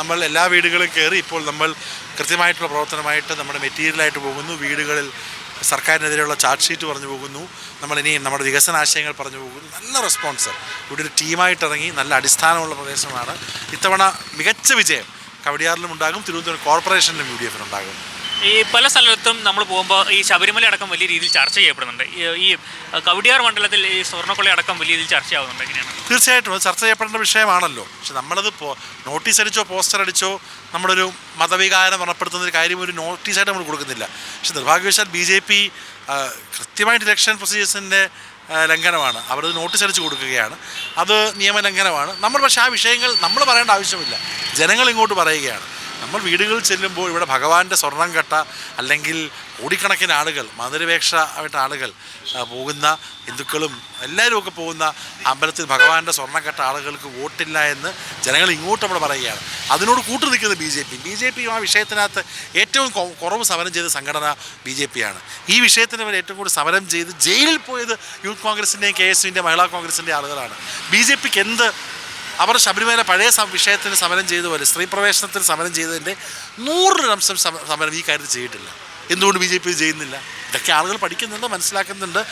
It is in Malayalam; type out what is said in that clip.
നമ്മൾ എല്ലാ വീടുകളും കയറി ഇപ്പോൾ നമ്മൾ കൃത്യമായിട്ടുള്ള പ്രവർത്തനമായിട്ട് നമ്മുടെ മെറ്റീരിയലായിട്ട് പോകുന്നു. വീടുകളിൽ സർക്കാരിനെതിരെയുള്ള ചാർജ് ഷീറ്റ് പറഞ്ഞു പോകുന്നു. നമ്മൾ ഇനിയും നമ്മുടെ വികസന ആശയങ്ങൾ പറഞ്ഞു പോകുന്നു. നല്ല റെസ്പോൺസ് ഇവിടെ ഒരു ടീമായിട്ടിറങ്ങി നല്ല അടിസ്ഥാനമുള്ള പ്രദേശമാണ്. ഇത്തവണ മികച്ച വിജയം. കവടിയാറിലും ഉണ്ടാകും തിരുവനന്തപുരം കോർപ്പറേഷനിലും യു ഡി എഫിനുണ്ടാകും ഈ പല സ്ഥലത്തും നമ്മൾ പോകുമ്പോൾ ഈ ശബരിമല അടക്കം വലിയ രീതിയിൽ ചർച്ച ചെയ്യപ്പെടുന്നുണ്ട്. ഈ- കവടിയാർ മണ്ഡലത്തിൽ ഈ സ്വർണക്കൊള്ളി അടക്കം വലിയ രീതിയിൽ ചർച്ചയാവുന്നുണ്ട് എങ്ങനെയാണ്? തീർച്ചയായിട്ടും അത് ചർച്ച ചെയ്യപ്പെടേണ്ട വിഷയമാണല്ലോ. പക്ഷെ നമ്മളത് നോട്ടീസ് അടിച്ചോ പോസ്റ്റർ അടിച്ചോ നമ്മളൊരു മതവികാരം ഉറപ്പെടുത്തുന്ന ഒരു കാര്യം ഒരു നോട്ടീസായിട്ട് നമ്മൾ കൊടുക്കുന്നില്ല. പക്ഷെ നിർഭാഗ്യവശാൽ ബി ജെ പി കൃത്യമായിട്ട് ഇലക്ഷൻ പ്രൊസീജിയേഴ്സിന്റെ ലംഘനമാണ്. അവരത് നോട്ടീസ് അടിച്ച് കൊടുക്കുകയാണ്. അത് നിയമലംഘനമാണ്. നമ്മൾ പക്ഷേ ആ വിഷയങ്ങൾ നമ്മൾ പറയേണ്ട ആവശ്യമില്ല. ജനങ്ങൾ ഇങ്ങോട്ട് പറയുകയാണ്. നമ്മൾ വീടുകളിൽ ചെല്ലുമ്പോൾ ഇവിടെ ഭഗവാന്റെ സ്വർണം കെട്ട അല്ലെങ്കിൽ കോടിക്കണക്കിന് ആളുകൾ മധുരപേക്ഷ ആയിട്ട് ആളുകൾ പോകുന്ന ഹിന്ദുക്കളും എല്ലാവരും ഒക്കെ പോകുന്ന അമ്പലത്തിൽ ഭഗവാന്റെ സ്വർണം കെട്ട ആളുകൾക്ക് വോട്ടില്ല എന്ന് ജനങ്ങൾ ഇങ്ങോട്ട് നമ്മൾ പറയുകയാണ്. അതിനോട് കൂട്ടു നിൽക്കുന്നത് B J P. B J P ആ വിഷയത്തിനകത്ത് ഏറ്റവും കുറവ് സമരം ചെയ്ത സംഘടന ബി ജെ പി ആണ് ഈ വിഷയത്തിന് അവർ ഏറ്റവും കൂടുതൽ സമരം ചെയ്ത് ജയിലിൽ പോയത് യൂത്ത് കോൺഗ്രസിന്റെയും കെ എസ് യുവിന്റെ മഹിളാ കോൺഗ്രസിന്റെ ആളുകളാണ്. ബി ജെ പിക്ക് എന്ത് അവർ ശബരിമല പഴയ വിഷയത്തിന് സമരം ചെയ്തപോലെ സ്ത്രീ പ്രവേശനത്തിന് സമരം ചെയ്തതിന്റെ നൂറിലംശം സമ- സമരം ഈ കാര്യത്തിൽ ചെയ്തിട്ടില്ല. എന്തുകൊണ്ട് ബി ജെ പി ചെയ്യുന്നില്ല? ഇതൊക്കെ ആളുകൾ പഠിക്കുന്നുണ്ട് മനസ്സിലാക്കുന്നുണ്ട്.